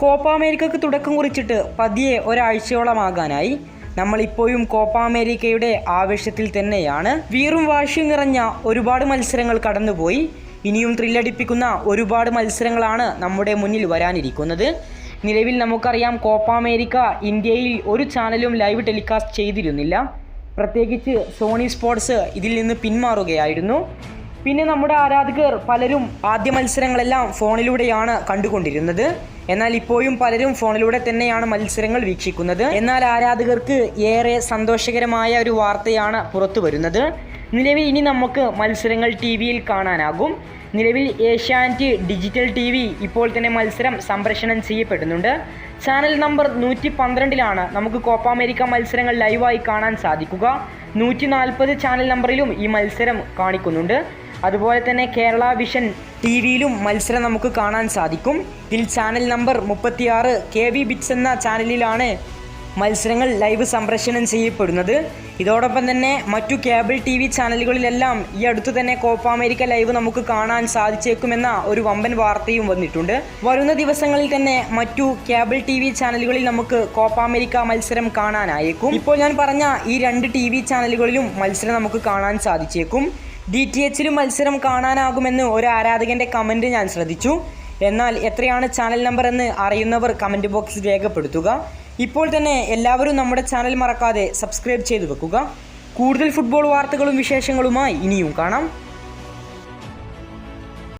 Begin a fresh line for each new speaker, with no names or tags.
Copa അമേരിക്കക്ക് തുടക്കം കുറിച്ചിട്ട് പതിയെ ഒരാഴ്ചയോളമാകാനായി. നമ്മളിപ്പോഴും കോപ്പ അമേരിക്കയുടെ ആവേശത്തിൽ തന്നെയാണ്. വീറും വാശിയും നിറഞ്ഞ ഒരുപാട് മത്സരങ്ങൾ കടന്നുപോയി. ഇനിയും ത്രില്ലടിപ്പിക്കുന്ന ഒരുപാട് മത്സരങ്ങളാണ് നമ്മുടെ മുന്നിൽ വരാനിരിക്കുന്നത്. നിലവിൽ നമുക്കറിയാം കോപ്പ അമേരിക്ക ഇന്ത്യയിൽ ഒരു ചാനലും ലൈവ് ടെലികാസ്റ്റ് ചെയ്തിരുന്നില്ല. പ്രത്യേകിച്ച് സോണി സ്പോർട്സ് ഇതിൽ നിന്ന് പിന്മാറുകയായിരുന്നു. പിന്നെ നമ്മുടെ ആരാധകർ പലരും ആദ്യ മത്സരങ്ങളെല്ലാം ഫോണിലൂടെയാണ് കണ്ടുകൊണ്ടിരുന്നത്. എന്നാൽ ഇപ്പോഴും പലരും ഫോണിലൂടെ തന്നെയാണ് മത്സരങ്ങൾ വീക്ഷിക്കുന്നത്. എന്നാൽ ആരാധകർക്ക് ഏറെ സന്തോഷകരമായ ഒരു വാർത്തയാണ് പുറത്തു വരുന്നത്. നിലവിൽ ഇനി നമുക്ക് മത്സരങ്ങൾ ടി വിയിൽ കാണാനാകും. നിലവിൽ ഏഷ്യാനെറ്റ് ഡിജിറ്റൽ ടി വി ഇപ്പോൾ തന്നെ മത്സരം സംപ്രേഷണം ചെയ്യപ്പെടുന്നുണ്ട്. ചാനൽ നമ്പർ നൂറ്റി പന്ത്രണ്ടിലാണ് നമുക്ക് കോപ്പ അമേരിക്ക മത്സരങ്ങൾ ലൈവായി കാണാൻ സാധിക്കുക. നൂറ്റി നാൽപ്പത് ചാനൽ നമ്പറിലും ഈ മത്സരം കാണിക്കുന്നുണ്ട്. അതുപോലെ തന്നെ കേരള വിഷൻ ടി വിയിലും മത്സരം നമുക്ക് കാണാൻ സാധിക്കും. ഇതിൽ ചാനൽ നമ്പർ മുപ്പത്തിയാറ് കെ വി ബിറ്റ്സ് എന്ന ചാനലിലാണ് മത്സരങ്ങൾ ലൈവ് സംപ്രേഷണം ചെയ്യപ്പെടുന്നത്. ഇതോടൊപ്പം തന്നെ മറ്റു കേബിൾ ടി വി ചാനലുകളിലെല്ലാം ഈ അടുത്തു തന്നെ കോപ്പ അമേരിക്ക ലൈവ് നമുക്ക് കാണാൻ സാധിച്ചേക്കുമെന്ന ഒരു വമ്പൻ വാർത്തയും വന്നിട്ടുണ്ട്. വരുന്ന ദിവസങ്ങളിൽ തന്നെ മറ്റു കേബിൾ ടി വി ചാനലുകളിൽ നമുക്ക് കോപ്പ അമേരിക്ക മത്സരം കാണാനായേക്കും. ഇപ്പോൾ ഞാൻ പറഞ്ഞ ഈ രണ്ട് ടി വി ചാനലുകളിലും മത്സരം നമുക്ക് കാണാൻ സാധിച്ചേക്കും. ഡി ടി എച്ചിലും മത്സരം കാണാനാകുമെന്ന് ഒരു ആരാധകന്റെ കമന്റ് ഞാൻ ശ്രദ്ധിച്ചു. എന്നാൽ എത്രയാണ് ചാനൽ നമ്പർ എന്ന് അറിയുന്നവർ കമന്റ് ബോക്സിൽ രേഖപ്പെടുത്തുക. ഇപ്പോൾ തന്നെ എല്ലാവരും നമ്മുടെ ചാനൽ മറക്കാതെ സബ്സ്ക്രൈബ് ചെയ്തു വെക്കുക. കൂടുതൽ ഫുട്ബോൾ വാർത്തകളും വിശേഷങ്ങളുമായി ഇനിയും കാണാം.